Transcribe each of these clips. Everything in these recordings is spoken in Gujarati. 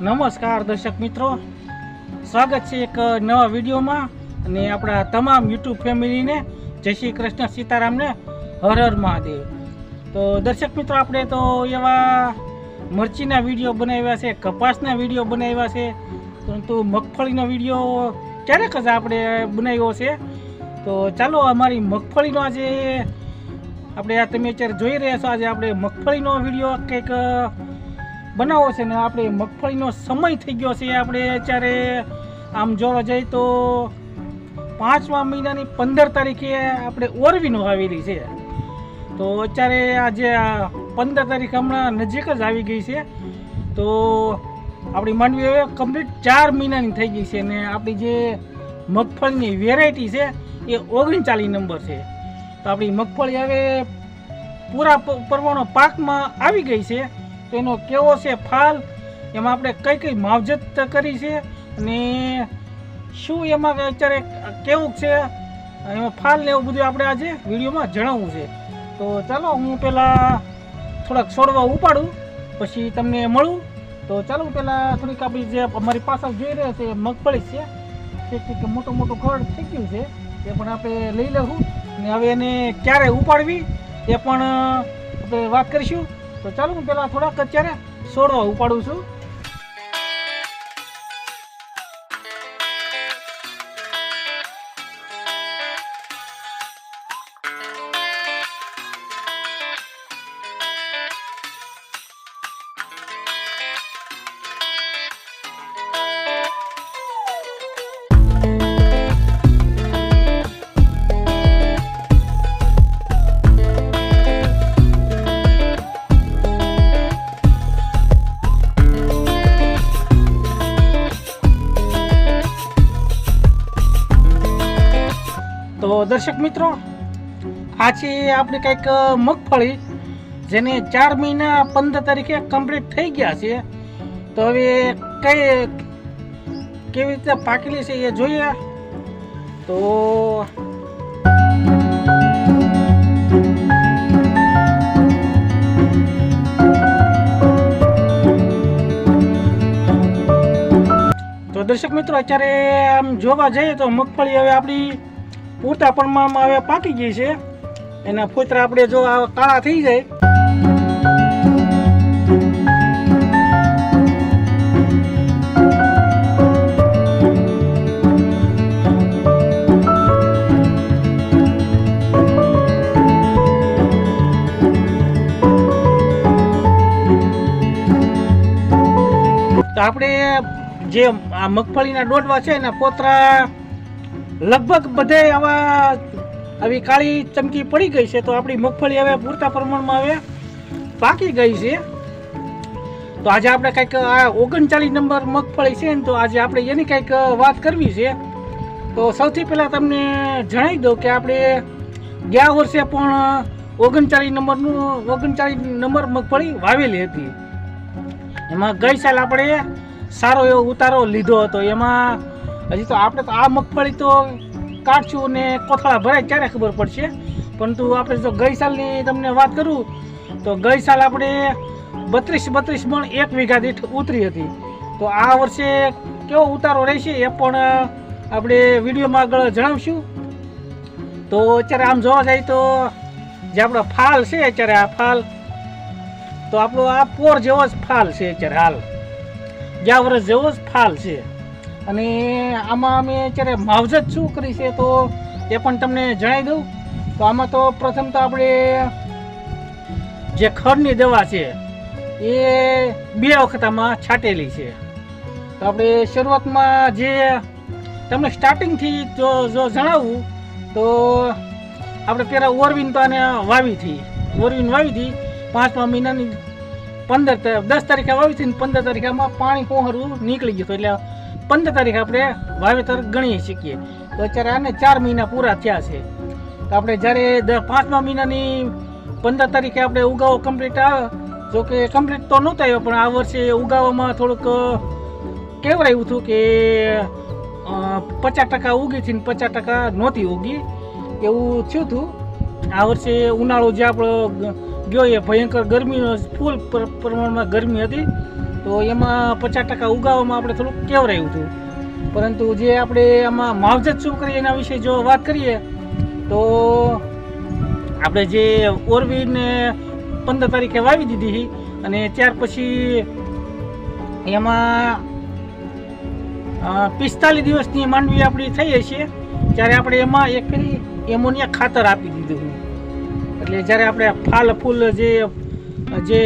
નમસ્કાર દર્શક મિત્રો. સ્વાગત છે એક નવા વિડીયોમાં અને આપણા તમામ યુટ્યુબ ફેમિલીને જય શ્રી કૃષ્ણ સીતારામને હર હર મહાદેવ. તો દર્શક મિત્રો, આપણે તો એવા મરચીના વીડિયો બનાવ્યા છે, કપાસના વીડિયો બનાવ્યા છે, પરંતુ મગફળીનો વીડિયો ક્યારેક જ આપણે બનાવ્યો છે. તો ચાલો અમારી મગફળીનો આજે આપણે આ તમે અત્યારે જોઈ રહ્યા છો, આજે આપણે મગફળીનો વીડિયો કંઈક બનાવવો છે ને આપણે મગફળીનો સમય થઈ ગયો છે આપણે અત્યારે. આમ જોવા જઈએ તો પાંચમા મહિનાની પંદર તારીખે આપણે ઓરવીનો આવેલી છે. તો અત્યારે આજે પંદર તારીખ હમણાં નજીક જ આવી ગઈ છે. તો આપણી માંડવી હવે કમ્પ્લીટ ચાર મહિનાની થઈ ગઈ છે ને આપણી જે મગફળીની વેરાયટી છે એ ઓગણચાલીસ નંબર છે. તો આપણી મગફળી હવે પૂરા પરવાનો પાકમાં આવી ગઈ છે. તો એનો કેવો છે ફાલ, એમાં આપણે કઈ કઈ માવજત કરી છે અને શું એમાં અત્યારે કેવું છે, એમાં ફાલ ને એવું બધું આપણે આજે વિડીયોમાં જણાવવું છે. તો ચાલો હું પહેલાં થોડાક છોડવા ઉપાડું, પછી તમને મળું. તો ચાલો પહેલાં થોડીક આપણી જે અમારી પાછળ જોઈ રહ્યા છે મગફળી છે, તે મોટો મોટો ખડ થઈ ગયું છે, એ પણ આપણે લઈ લઉં. ને હવે એને ક્યારે ઉપાડવી, એ પણ આપણે વાત કરીશું. તો ચાલો હું પહેલાં થોડાક અત્યારે સોડો ઉપાડું છું. તો દર્શક મિત્રો આ છે આપણે કંઈક મગફળી જેને ચાર મહિના પંદર તારીખે કમ્પ્લીટ થઈ ગયા છે. તો હવે કઈ, કેવી રીતે પાકેલી છે એ જોઈએ. તો દર્શક મિત્રો, અત્યારે આમ જોવા જઈએ તો મગફળી હવે આપણી પૂરતા પ્રમાણમાં હવે પાકી ગઈ છે. એના ફોતરા આપણે જો કાળા થઈ જાય. આપણે જે આ મગફળીના ડોડવા છે એના પોતરા લગભગ બધે આવા આવી કાળી ચમકી પડી ગઈ છે, તો આપણી મગફળી હવે પૂરતા પ્રમાણમાં હવે પાકી ગઈ છે. તો આજે આપણે કંઈક આ ઓગણચાલીસ નંબર મગફળી છે ને, તો આજે આપણે એની કંઈક વાત કરવી છે. તો સૌથી પહેલાં તમને જણાવી દઉં કે આપણે ગયા વર્ષે પણ ઓગણચાલીસ નંબરનું, ઓગણચાલીસ નંબર મગફળી વાવેલી હતી. એમાં ગઈ સાલ આપણે સારો એવો ઉતારો લીધો હતો. એમાં હજી તો આપણે તો આ મગફળી તો કાઢશું ને કોથળા ભરાય ત્યારે ખબર પડશે. પરંતુ આપણે જો ગઈ સાલની તમને વાત કરું, તો ગઈ સાલ આપણે બત્રીસ બત્રીસ મણ એક વીઘા દીઠ ઉતરી હતી. તો આ વર્ષે કેવો ઉતારો રહેશે એ પણ આપણે વિડીયોમાં આગળ જણાવશું. તો અત્યારે આમ જોવા જાય તો જે આપણો ફાલ છે અત્યારે આ ફાલ, તો આપણો આ પોર જેવો જ ફાલ છે અત્યારે હાલ. ગયા વર્ષ જેવો જ ફાલ છે. અને આમાં અમે અત્યારે માવજત શું કરી છે તો એ પણ તમને જણાવી દઉં. તો આમાં તો પ્રથમ તો આપણે જે ખરની દવા છે, એ બે વખત આમાં છાંટેલી છે. તો આપણે શરૂઆતમાં જે તમને સ્ટાર્ટિંગથી જો જો જણાવું, તો આપણે પહેલાં ઓરવીન તો આને વાવી હતી. ઓરવીન વાવી હતી, પાંચમા મહિનાની પંદર દસ તારીખે વાવી હતી પંદર તારીખે આમાં પાણી કોહરું નીકળી ગયું હતું. એટલે પંદર તારીખે આપણે વાવેતર ગણી શકીએ તો અત્યારે આને ચાર મહિના પૂરા થયા છે. તો આપણે જ્યારે પાંચમા મહિનાની પંદર તારીખે આપણે ઉગાવો કમ્પ્લીટ આવે જો કે કમ્પ્લીટ તો નહોતો આવ્યો, પણ આ વર્ષે ઉગાવામાં થોડુંક કેવડાયું હતું કે પચાસ ટકા ઉગી હતી પચાસ ટકા નહોતી ઉગી. એવું થયું હતું. આ વર્ષે ઉનાળો જે આપણો ગયો એ ભયંકર ગરમીનો, ફૂલ પ્રમાણમાં ગરમી હતી. તો એમાં પચાસ ટકા ઉગાવવામાં આપણે થોડુંક કેવરાયું હતું. પરંતુ જે આપણે આમાં માવજત શું કરીએ એના વિશે જો વાત કરીએ, તો આપણે જે ઓરવીને પંદર તારીખે વાવી દીધી હતી અને ત્યાર પછી એમાં પિસ્તાલીસ દિવસની માંડવી આપણી થઈ હશે ત્યારે આપણે એમાં એક ફેરી એમોનિયા ખાતર આપી દીધું એટલે જ્યારે આપણે ફાલ ફૂલ જે જે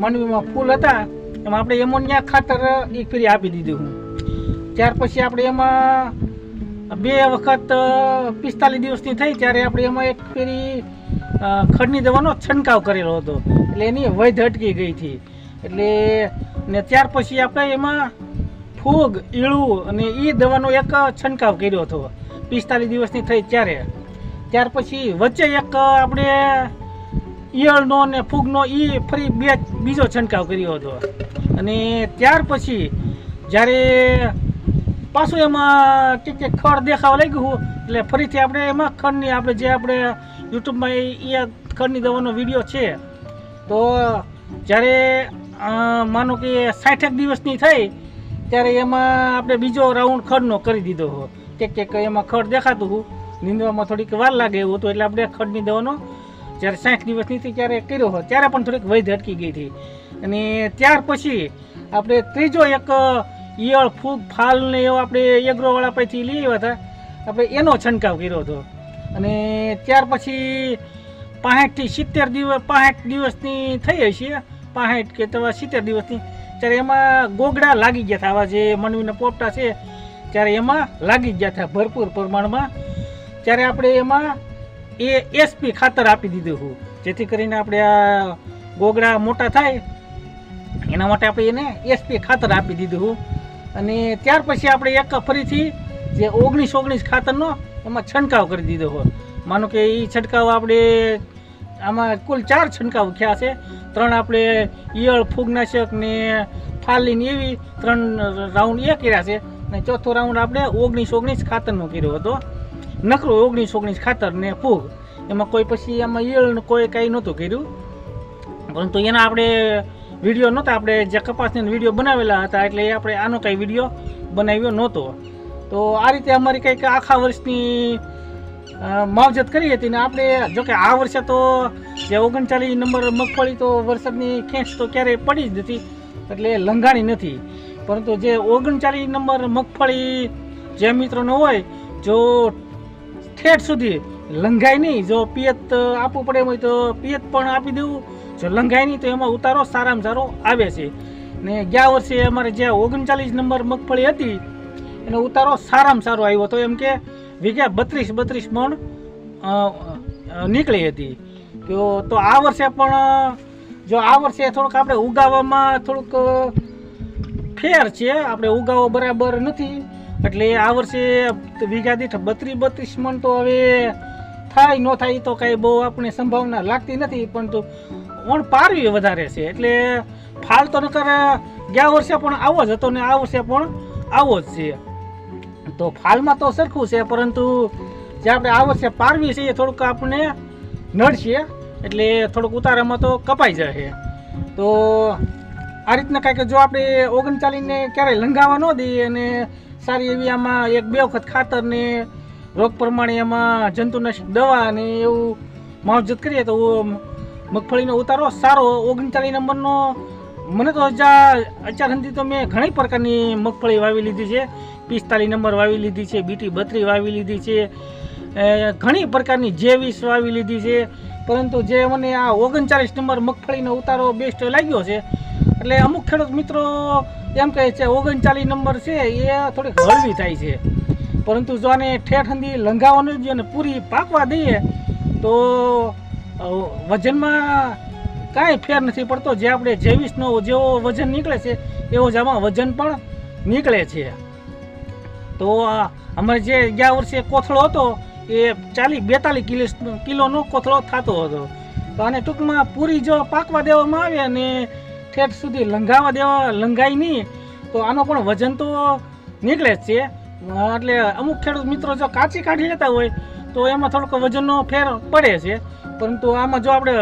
માંડવીમાં ફૂલ હતા એમાં આપણે એમોનિયા ખાતર એક ફેરી આપી દીધું ત્યાર પછી આપણે એમાં બે વખત પિસ્તાલીસ દિવસની થઈ ત્યારે આપણે એમાં એક ફેરી ખડની દવાનો છંટકાવ કરેલો હતો. એટલે એની વૈધ અટકી ગઈ હતી. એટલે, ને ત્યાર પછી આપણે એમાં ફૂગ, ઈળું અને એ દવાનો એક છંટકાવ કર્યો હતો. પિસ્તાલીસ દિવસની થઈ ત્યારે. ત્યાર પછી વચ્ચે એક આપણે ઈયળનો ને ફૂગનો એ ફરી બે, બીજો છંટકાવ કર્યો હતો. અને ત્યાર પછી જ્યારે પાછું એમાં કે કે ખડ દેખાવા લાગ્યું એટલે ફરીથી આપણે એમાં ખડની આપણે જે આપણે યુટ્યુબમાં એ ખડની દવાનો વીડિયો છે, તો જ્યારે માનો કે સાઠેક દિવસની થઈ, ત્યારે એમાં આપણે બીજો રાઉન્ડ ખડનો કરી દીધો હો. કે કે એમાં ખડ દેખાતું હું. નીંદવામાં થોડીક વાર લાગે એવું હતું, એટલે આપણે ખડની દવાનો જ્યારે સાઠ દિવસની હતી ત્યારે કર્યો હતો, ત્યારે પણ થોડીક વય ધટકી ગઈ હતી. અને ત્યાર પછી આપણે ત્રીજો એક ઈયળ, ફૂગ, ફાલ ને એવો આપણે એગ્રોવાળા પાસેથી લઈ આવ્યા હતા. આપણે એનો છંટકાવ કર્યો હતો. અને ત્યાર પછી પાંઠથી સિત્તેર દિવસ પાંઠ દિવસની થઈ હશે પાંઠ કે તો સિત્તેર દિવસની. ત્યારે એમાં ગોગડા લાગી ગયા હતા. આવા જે મનવીના પોપટા છે, ત્યારે એમાં લાગી ગયા હતા ભરપૂર પ્રમાણમાં. ત્યારે આપણે એમાં એ એસપી ખાતર આપી દીધું હું. જેથી કરીને આપણે આ ગોગડા મોટા થાય. એના માટે આપણે એને એસપી ખાતર આપી દીધું હું. અને ત્યાર પછી આપણે એક ફરીથી જે ઓગણીસ ઓગણીસ ખાતરનો એમાં છંટકાવ કરી દીધો હોય માનો કે એ છંટકાવ આપણે આમાં કુલ ચાર છંટકાવ થયા છે. ત્રણ આપણે ઈયળ, ફૂગનાશક ને ફાલીન એવી ત્રણ રાઉન્ડ એ કર્યા છે. અને ચોથો રાઉન્ડ આપણે ઓગણીસ ઓગણીસ ખાતરનો કર્યો હતો. નકરો ઓગણીસ ઓગણીસ ખાતર ને ફૂગ. એમાં કોઈ પછી એમાં ઈયળ કોઈ કાંઈ નહોતું કર્યું. પરંતુ એના આપણે વીડિયો નહોતા, આપણે જે કપાસની વીડિયો બનાવેલા હતા, એટલે એ આપણે આનો કાંઈ વીડિયો બનાવ્યો નહોતો. તો આ રીતે અમારી કંઈક આખા વર્ષની માવજત કરી હતી ને આપણે, જોકે આ વર્ષે તો જે ઓગણચાલીસ નંબર મગફળી તો વરસાદની ખેંચ તો ક્યારેય પડી જ નથી, એટલે લંઘાણી નથી. પરંતુ જે ઓગણચાલીસ નંબર મગફળી જે મિત્રોનો હોય, જો ઠેઠ સુધી લંઘાય નહીં. જો પિયત આપવું પડે એમ હોય તો પિયત પણ આપી દેવું. જો લંઘાય નહીં તો એમાં ઉતારો સારામાં સારો આવે છે. ને ગયા વર્ષે અમારે જે ઓગણચાલીસ નંબર મગફળી હતી એનો ઉતારો સારામાં સારો આવ્યો હતો. એમ કે વીઘા બત્રીસ બત્રીસ અ, નીકળી હતી. તો તો આ વર્ષે પણ જો આ વર્ષે થોડુંક આપણે ઉગાવવામાં થોડુંક ફેર છે. આપણે ઉગાવો બરાબર નથી. એટલે આ વર્ષે વીઘા દીઠ બત્રીસ બત્રીસ મણ તો હવે થાય, ન થાય તો કાંઈ બહુ આપણે સંભાવના લાગતી નથી, પરંતુ ઓણ પારવી વધારે છે. એટલે ફાલ તો નકર ગયા વર્ષે પણ આવો જ હતો ને આ વર્ષે પણ આવો જ છે. તો ફાલમાં તો સરખું છે, પરંતુ જે આપણે આ વર્ષે પારવી છે એ થોડુંક આપણે નડશે, એટલે થોડુંક ઉતારામાં તો કપાઈ જશે. તો આ રીતના કાંઈક જો આપણે ઓગણચાલીસને ક્યારેય લંઘાવા ન દઈએ અને સારી એવી આમાં એક બે વખત ખાતર ને રોગ પ્રમાણે એમાં જંતુનાશક દવા ને એવું માવજત કરીએ તો મગફળીનો ઉતારો સારો. ઓગણચાળીસ નંબરનો, મને તો હજાર અત્યાર સુધી તો મેં ઘણી પ્રકારની મગફળી વાવી લીધી છે. પિસ્તાલીસ નંબર વાવી લીધી છે, બીટી બત્રી વાવી લીધી છે ઘણી પ્રકારની જે વીસ વાવી લીધી છે. પરંતુ જે મને આ ઓગણચાલીસ નંબર મગફળીનો ઉતારો બેસ્ટ લાગ્યો છે. એટલે અમુક ખેડૂત મિત્રો એમ કહે છે, ઓગણચાલીસ નંબર છે, એ થોડીક હળવી થાય છે. પરંતુ જો આને ઠેઠ સુધી લંઘાવાનું જો અને પૂરી પાકવા દઈએ, તો વજનમાં કાંઈ ફેર નથી પડતો. જે આપણે જેવીસનો જેવો વજન નીકળે છે, એવો જ આમાં વજન પણ નીકળે છે. તો અમારે જે ગયા વર્ષે કોથળો હતો, એ ચાલીસ બેતાલીસ કિલો, કિલોનો કોથળો થતો હતો. તો આને ટૂંકમાં પૂરી જો પાકવા દેવામાં આવે અને ઠેઠ સુધી લંઘાવા દેવા લંઘાય નહીં, તો આનો પણ વજન તો નીકળે જ છે. એટલે અમુક ખેડૂત મિત્રો જો કાચી કાઢી લેતા હોય, તો એમાં થોડોક વજનનો ફેર પડે છે. પરંતુ આમાં જો આપણે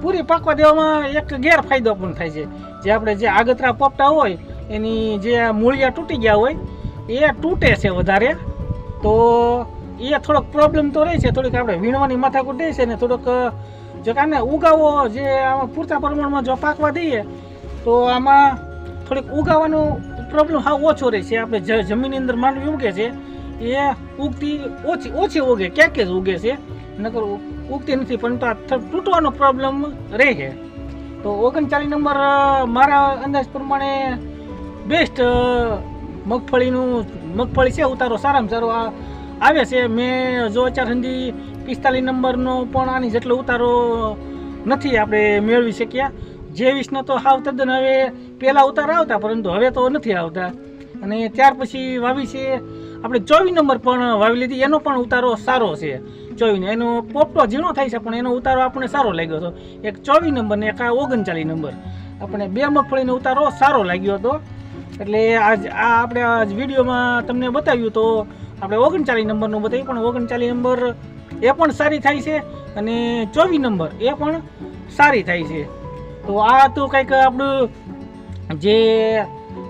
પૂરી પાકવા દેવામાં એક ગેરફાયદો પણ થાય છે. જે આપણે જે આગતરા પોપટા હોય, એની જે મૂળિયા તૂટી ગયા હોય, એ તૂટે છે વધારે. તો એ થોડોક પ્રોબ્લેમ તો રહે છે. થોડીક આપણે વીણવાની માથાકૂટ રહે છે ને થોડોક, જો કાને ઉગાવો જે આમાં પૂરતા પ્રમાણમાં જો પાકવા દઈએ તો આમાં થોડીક ઉગાવાનો પ્રોબ્લેમ હા ઓછો રહે છે. આપણે જમીનની અંદર માંડવી ઉગે છે, એ ઉગતી ઓછી ઓછી ઉગે, ક્યાંક જ ઉગે છે. નકર ઉગતી નથી, પણ તો આ તૂટવાનો પ્રોબ્લેમ રહે છે. તો ઓગણચાલીસ નંબર મારા અંદાજ પ્રમાણે બેસ્ટ મગફળીનું, મગફળી છે, ઉતારો સારામાં સારો. આવે છે. મેં જો અત્યાર સુધી પિસ્તાલીસ નંબરનો પણ આની જેટલો ઉતારો નથી આપણે મેળવી શક્યા. જેવીસનો તો હાવ તદ્દન હવે પહેલાં ઉતાર આવતા, પરંતુ હવે તો નથી આવતા. અને ત્યાર પછી વાવી છે, આપણે ચોવીસ નંબર પણ વાવી લીધી. એનો પણ ઉતારો સારો છે. ચોવીસ, એનો પોપટો ઝીણો થાય છે, પણ એનો ઉતારો આપણને સારો લાગ્યો હતો. એક ચોવીસ નંબર ને એક આ ઓગણચાલીસ નંબર. આપણે બે મગફળીનો ઉતારો સારો લાગ્યો હતો. એટલે આજ, આ આપણે આજ વિડીયોમાં તમને બતાવ્યું તો આપણે ઓગણચાલીસ નંબરનું બતાવ્યું, પણ ઓગણચાલીસ નંબર એ પણ સારી થાય છે અને ચોવીસ નંબર એ પણ સારી થાય છે. તો આ તો કંઈક આપણું જે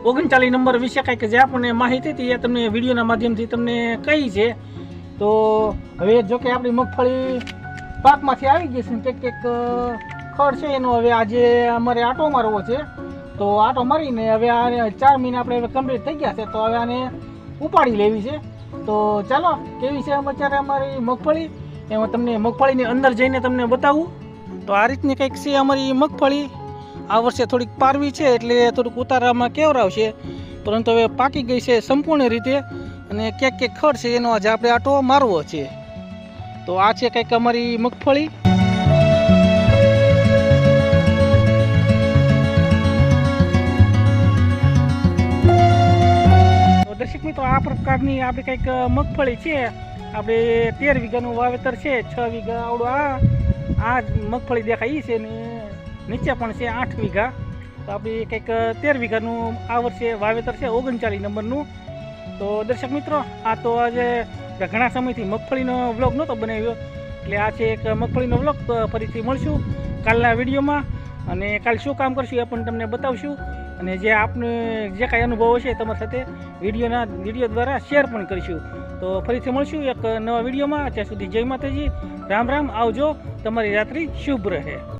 ઓગણચાલીસ નંબર વિશે કંઈક જે આપણને માહિતી હતી એ તમને વિડીયોના માધ્યમથી તમને કહી છે. તો હવે જો કે આપણી મગફળી પાકમાંથી આવી ગઈ છે કંઈક કંઈક ખડ છે એનો હવે આજે અમારે આટો મારવો છે. તો આટો મારીને હવે આ ચાર મહિના આપણે હવે કમ્પ્લીટ થઈ ગયા છે તો હવે આને ઉપાડી લેવી છે. તો ચાલો, કેવી છે અત્યારે અમારી મગફળી? એમાં તમને મગફળીની અંદર જઈને તમને બતાવું. તો આ રીતની કંઈક છે અમારી મગફળી. આ વર્ષે થોડીક પારવી છે એટલે થોડુંક ઉતારામાં કેવરાવશે. પરંતુ હવે પાકી ગઈ છે સંપૂર્ણ રીતે અને ક્યાંક ક્યાંક ખડ છે એનો આજે આપણે આટો મારવો છે. તો આ છે કંઈક અમારી મગફળી. દર્શક મિત્રો, આ પ્રકારની આપણી કંઈક મગફળી છે. આપણે તેર વીઘાનું વાવેતર છે, છ વીઘા આવડું આ આ મગફળી દેખાય એ છે ને નીચે પણ છે આઠ વીઘા. તો આપણે કંઈક તેર વીઘાનું આ વર્ષે વાવેતર છે ઓગણચાલીસ નંબરનું. તો દર્શક મિત્રો, આ તો આજે ઘણા સમયથી મગફળીનો વ્લોગ નહોતો બનાવ્યો. એટલે આ છે એક મગફળીનો વ્લોગ, તો ફરીથી મળશું કાલના વિડીયોમાં. અને કાલ શું કામ કરશું એ પણ તમને બતાવશું. અને જે આપને જે કાંઈ અનુભવ હશે તમારી સાથે, વિડીયોના, વીડિયો દ્વારા શેર પણ કરીશું. તો ફરીથી મળશું એક નવા વિડીયોમાં. ત્યાં સુધી જય માતાજી. રામ રામ આવજો. તમારી રાત્રિ શુભ રહે.